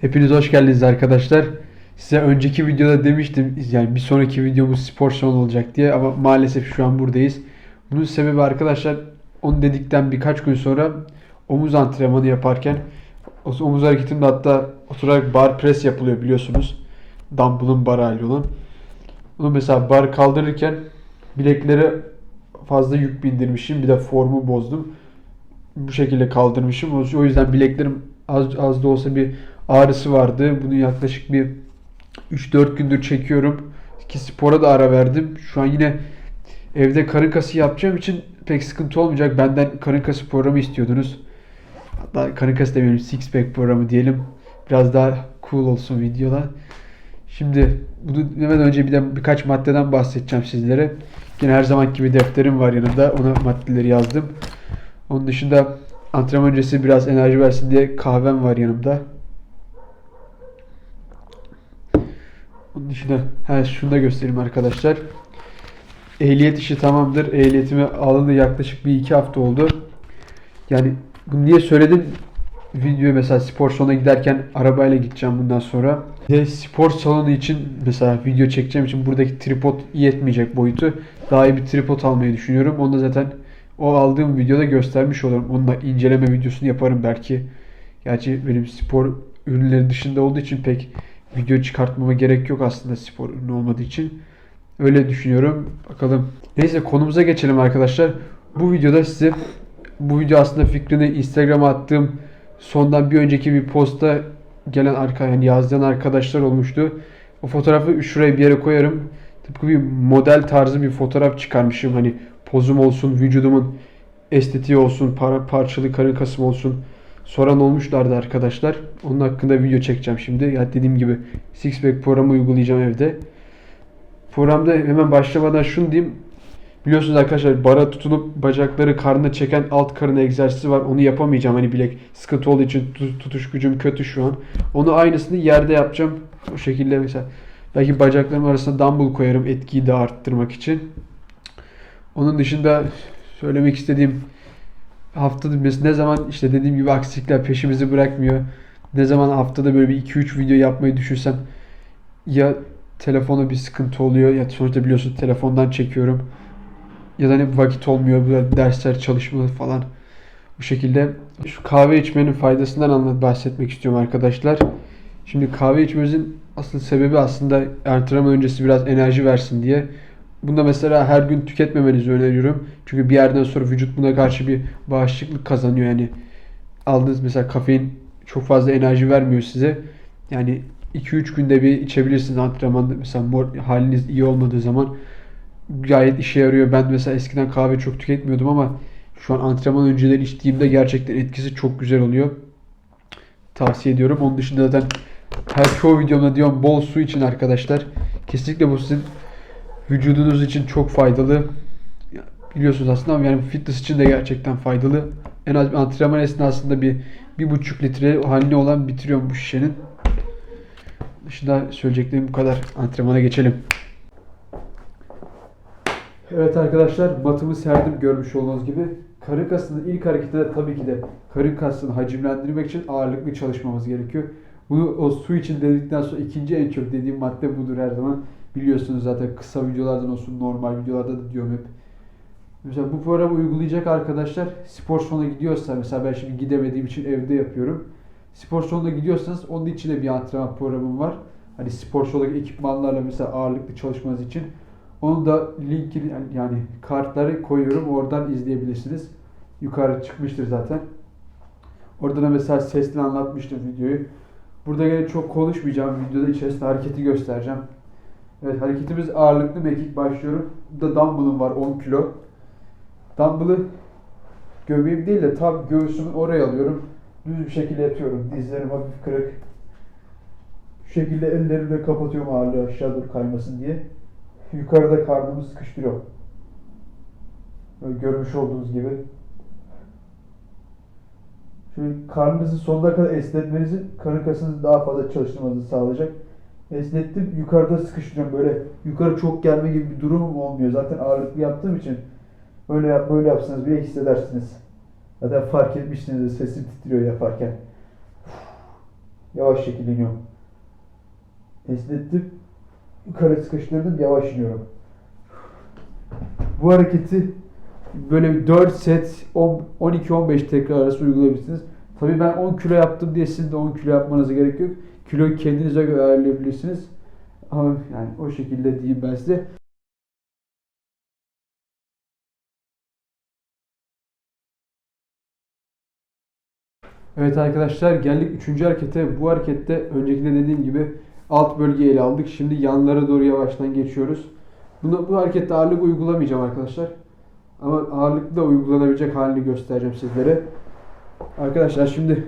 Hepiniz hoş geldiniz arkadaşlar. Size önceki videoda demiştim yani bir sonraki videomuz spor salonu olacak diye ama maalesef şu an buradayız. Bunun sebebi arkadaşlar onu dedikten birkaç gün sonra omuz antrenmanı yaparken omuz hareketimde hatta oturarak bar press yapılıyor biliyorsunuz. Dumbbell'ın bar hali olan. Bunu mesela bar kaldırırken bileklere fazla yük bindirmişim. Bir de formu bozdum. Bu şekilde kaldırmışım. O yüzden bileklerim az, az da olsa bir ağrısı vardı. Bunu yaklaşık bir 3-4 gündür çekiyorum. Ki spora da ara verdim. Şu an yine evde karın kası yapacağım için pek sıkıntı olmayacak. Benden karın kası programı istiyordunuz. Hatta karın kası demiyorum six pack programı diyelim. Biraz daha cool olsun videolar. Şimdi bunu demeden önce bir de birkaç maddeden bahsedeceğim sizlere. Yine her zaman gibi defterim var yanımda. Ona maddeleri yazdım. Onun dışında antrenman öncesi biraz enerji versin diye kahvem var yanımda. Onun dışında ha, şunu da göstereyim arkadaşlar. Ehliyet işi tamamdır. Ehliyetimi alalı yaklaşık bir iki hafta oldu. Yani bunu niye söyledim? Video mesela spor salonuna giderken arabayla gideceğim bundan sonra. Ve spor salonu için mesela video çekeceğim için buradaki tripod yetmeyecek boyutu. Daha iyi bir tripod almayı düşünüyorum. Onu da zaten o aldığım videoda göstermiş olurum. Onun da inceleme videosunu yaparım belki. Gerçi benim spor ürünleri dışında olduğu için pek video çıkartmama gerek yok aslında spor ürünü olmadığı için. Öyle düşünüyorum. Bakalım. Neyse konumuza geçelim arkadaşlar. Bu videoda size bu video aslında fikrini Instagram'a attığım sondan bir önceki bir posta gelen arka yani yazdığın arkadaşlar olmuştu. O fotoğrafı şuraya bir yere koyarım. Tıpkı bir model tarzı bir fotoğraf çıkarmışım. Hani pozum olsun, vücudumun estetiği olsun, par parçalı karın kasım olsun. Soran olmuşlardı arkadaşlar. Onun hakkında video çekeceğim şimdi. Ya dediğim gibi six pack programı uygulayacağım evde. Programda hemen başlamadan şunu diyeyim. Biliyorsunuz arkadaşlar bara tutunup bacakları karnına çeken alt karın egzersizi var. Onu yapamayacağım. Hani bilek sıkıntı olduğu için tut- tutuş gücüm kötü şu an. Onu aynısını yerde yapacağım. O şekilde mesela. Belki bacaklarım arasına dumbbell koyarım etkiyi de arttırmak için. Onun dışında söylemek istediğim haftada biz ne zaman işte dediğim gibi aksilikler peşimizi bırakmıyor. Ne zaman haftada böyle bir 2-3 video yapmayı düşünsem ya telefona bir sıkıntı oluyor ya sonuçta biliyorsun telefondan çekiyorum. Ya da hani vakit olmuyor böyle dersler çalışmalı falan. Bu şekilde şu kahve içmenin faydasından anlat bahsetmek istiyorum arkadaşlar. Şimdi kahve içmemizin asıl sebebi aslında antrenman öncesi biraz enerji versin diye. Bunda mesela her gün tüketmemenizi öneriyorum. Çünkü bir yerden sonra vücut buna karşı bir bağışıklık kazanıyor. Yani aldığınız mesela kafein çok fazla enerji vermiyor size. Yani 2-3 günde bir içebilirsiniz antrenmanda. Mesela mor, haliniz iyi olmadığı zaman gayet işe yarıyor. Ben mesela eskiden kahve çok tüketmiyordum ama şu an antrenman önceleri içtiğimde gerçekten etkisi çok güzel oluyor. Tavsiye ediyorum. Onun dışında zaten her çoğu videomda diyorum bol su için arkadaşlar. Kesinlikle bu sizin vücudunuz için çok faydalı. Biliyorsunuz aslında ama yani fitness için de gerçekten faydalı. En az antrenman esnasında bir bir buçuk litre haline olan bitiriyorum bu şişenin. Dışında söyleyeceklerim bu kadar. Antrenmana geçelim. Evet arkadaşlar matımı serdim görmüş olduğunuz gibi. Karın kasının ilk hareketi de tabii ki de karın kasını hacimlendirmek için ağırlıklı çalışmamız gerekiyor. Bunu o su için dedikten sonra ikinci en çok dediğim madde budur her zaman. Biliyorsunuz zaten kısa videolardan olsun normal videolarda da diyorum hep. Mesela bu programı uygulayacak arkadaşlar spor salonuna gidiyorsa mesela ben şimdi gidemediğim için evde yapıyorum. Spor salonuna gidiyorsanız onun için de bir antrenman programım var. Hani spor salonu ekipmanlarla mesela ağırlıklı çalışmanız için. Onu da linkini yani kartları koyuyorum. Oradan izleyebilirsiniz. Yukarı çıkmıştır zaten. Orada da mesela sesli anlatmıştım videoyu. Burada gene çok konuşmayacağım. Videoda içerisinde hareketi göstereceğim. Evet hareketimiz ağırlıklı mekik başlıyorum. Burada dumbbell'ım var 10 kilo. Dumbbell'ı göbeğim değil de tam göğsümün oraya alıyorum. Düz bir şekilde yatıyorum. Dizlerim hafif kırık. Şu şekilde ellerimle kapatıyorum ağırlığı aşağı doğru kaymasın diye. Yukarıda karnımı sıkıştırıyorum. Böyle görmüş olduğunuz gibi. Şöyle karnınızı sonuna kadar esnetmenizi, karın kasınızı daha fazla çalıştırmanızı sağlayacak. Esnettim, yukarıda sıkıştırıyorum. Böyle yukarı çok gelme gibi bir durumum olmuyor. Zaten ağırlıklı yaptığım için böyle yap, böyle yapsanız bile hissedersiniz. Zaten fark etmişsiniz sesim titriyor yaparken. Yavaş şekilde iniyorum. Esnettim. Yukarı sıkıştırdım. Yavaş iniyorum. Bu hareketi böyle 4 set 10 12-15 tekrar arası uygulayabilirsiniz. Tabii ben 10 kilo yaptım diye sizin de 10 kilo yapmanıza gerek yok. Kiloyu kendinize göre ayarlayabilirsiniz. Ama yani o şekilde diyeyim ben size. Evet arkadaşlar geldik 3. harekete. Bu harekette öncekinde dediğim gibi alt bölgeyi ele aldık. Şimdi yanlara doğru yavaştan geçiyoruz. Bunu, bu harekette ağırlık uygulamayacağım arkadaşlar. Ama ağırlıklı da uygulanabilecek halini göstereceğim sizlere. Arkadaşlar şimdi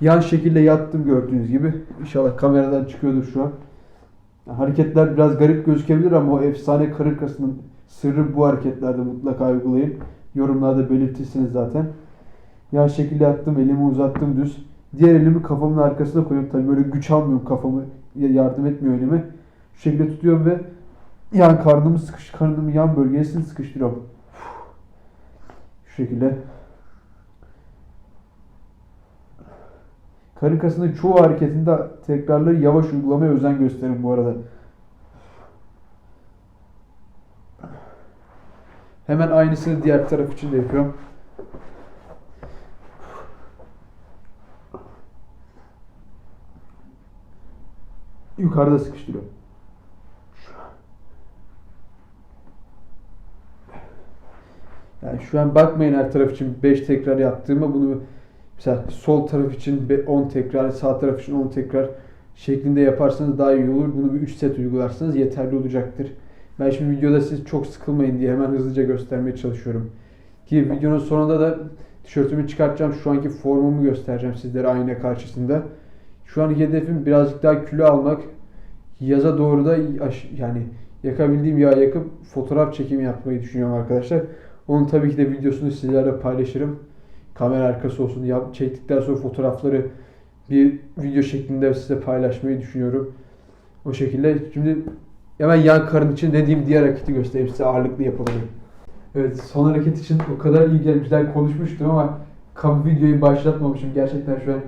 yan şekilde yattım gördüğünüz gibi. İnşallah kameradan çıkıyordur şu an. Hareketler biraz garip gözükebilir ama o efsane karın kasının sırrı bu hareketlerde mutlaka uygulayın. Yorumlarda belirtirsiniz zaten. Yan şekilde yattım, elimi uzattım düz. Diğer elimi kafamın arkasına koyuyorum. Tabii böyle güç almıyorum kafamı, yardım etmiyor elime. Şu şekilde tutuyorum ve yan karnımı sıkış, karnımın yan bölgesini sıkıştırıyorum. Şu şekilde. Karın kasının çoğu hareketinde tekrarları yavaş uygulamaya özen gösterin bu arada. Hemen aynısını diğer taraf için de yapıyorum. Yukarıda sıkıştırıyorum. Yani şu an bakmayın her taraf için 5 tekrar yaptığıma bunu mesela sol taraf için 10 tekrar, sağ taraf için 10 tekrar şeklinde yaparsanız daha iyi olur. Bunu bir 3 set uygularsanız yeterli olacaktır. Ben şimdi videoda siz çok sıkılmayın diye hemen hızlıca göstermeye çalışıyorum. Ki videonun sonunda da tişörtümü çıkartacağım. Şu anki formumu göstereceğim sizlere ayna karşısında. Şu anki hedefim birazcık daha kilo almak. Yaza doğru da yani yakabildiğim yağ yakıp fotoğraf çekimi yapmayı düşünüyorum arkadaşlar. Onun tabii ki de videosunu sizlerle paylaşırım. Kamera arkası olsun. Yap, çektikten sonra fotoğrafları bir video şeklinde size paylaşmayı düşünüyorum. O şekilde. Şimdi hemen yan karın için dediğim diğer hareketi göstereyim size ağırlıklı yapalım. Evet son hareket için o kadar iyi güzel konuşmuştum ama kam videoyu başlatmamışım. Gerçekten şu an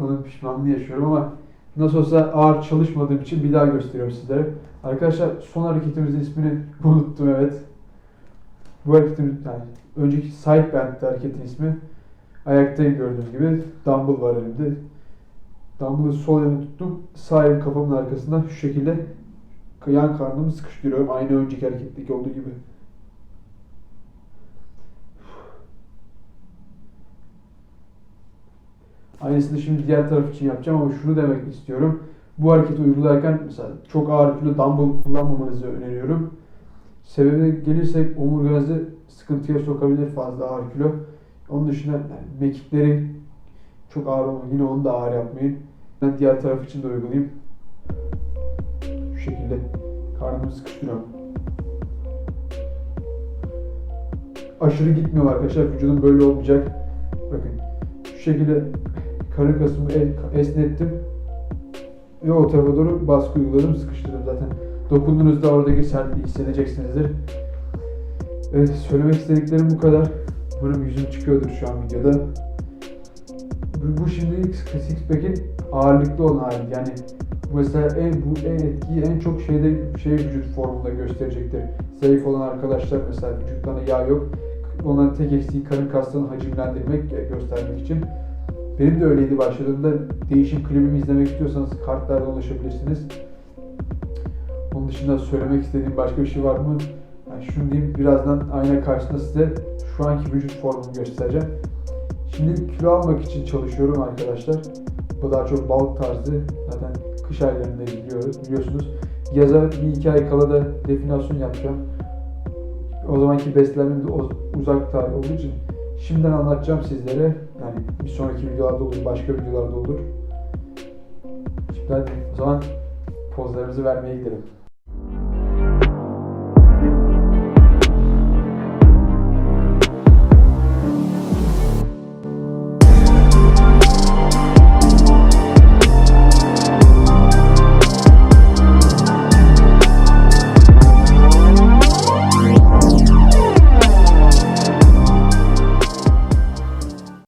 onun pişmanlığı yaşıyorum ama nasıl olsa ağır çalışmadığım için bir daha gösteriyorum sizlere. Arkadaşlar son hareketimizin ismini unuttum evet. Bu hareketin yani önceki side band'ti hareketin ismi. Ayaktayım gördüğünüz gibi. Dumbbell var elimde. Dumbbell'ı sol elime tuttum. Sağ elim kafamın arkasında şu şekilde yan karnımı sıkıştırıyorum. Aynı önceki hareketteki olduğu gibi. Aynısını şimdi diğer taraf için yapacağım ama şunu demek istiyorum. Bu hareketi uygularken mesela çok ağır kilo dumbbell kullanmamanızı öneriyorum. Sebebine gelirsek omurganızı sıkıntıya sokabilir fazla ağır kilo. Onun dışında yani çok ağır olma. Yine onu da ağır yapmayın. Ben diğer taraf için de uygulayayım. Şu şekilde karnımı sıkıştırıyorum. Aşırı gitmiyor arkadaşlar. Vücudum böyle olmayacak. Bakın şu şekilde karın kasımı esnettim. Ve o tarafa doğru baskı uyguladım, sıkıştırdım zaten. Dokunduğunuzda oradaki sertliği hissedeceksinizdir. Evet, söylemek istediklerim bu kadar. Umarım yüzüm çıkıyordur şu an videoda. Bu, bu şimdi six pack'in ağırlıklı olan hali. Yani mesela en, bu en etkiyi en çok şeyde şey vücut formunda gösterecektir. Zayıf olan arkadaşlar mesela vücutlarında yağ yok. Onların tek eksiği karın kaslarını hacimlendirmek, e, göstermek için. Benim de öyleydi başladığımda. Değişim klibimi izlemek istiyorsanız kartlarda ulaşabilirsiniz. Onun dışında söylemek istediğim başka bir şey var mı? Yani şunu diyeyim, birazdan ayna karşısında size şu anki vücut formumu göstereceğim. Şimdi kilo almak için çalışıyorum arkadaşlar. Bu daha çok balık tarzı. Zaten kış aylarında biliyoruz, biliyorsunuz. Yaza bir iki ay kala da definasyon yapacağım. O zamanki beslenmem de uzak tarih olduğu için şimdiden anlatacağım sizlere. Yani bir sonraki videolarda olur, başka videolarda olur. Şimdi hadi o zaman pozlarımızı vermeye gidelim.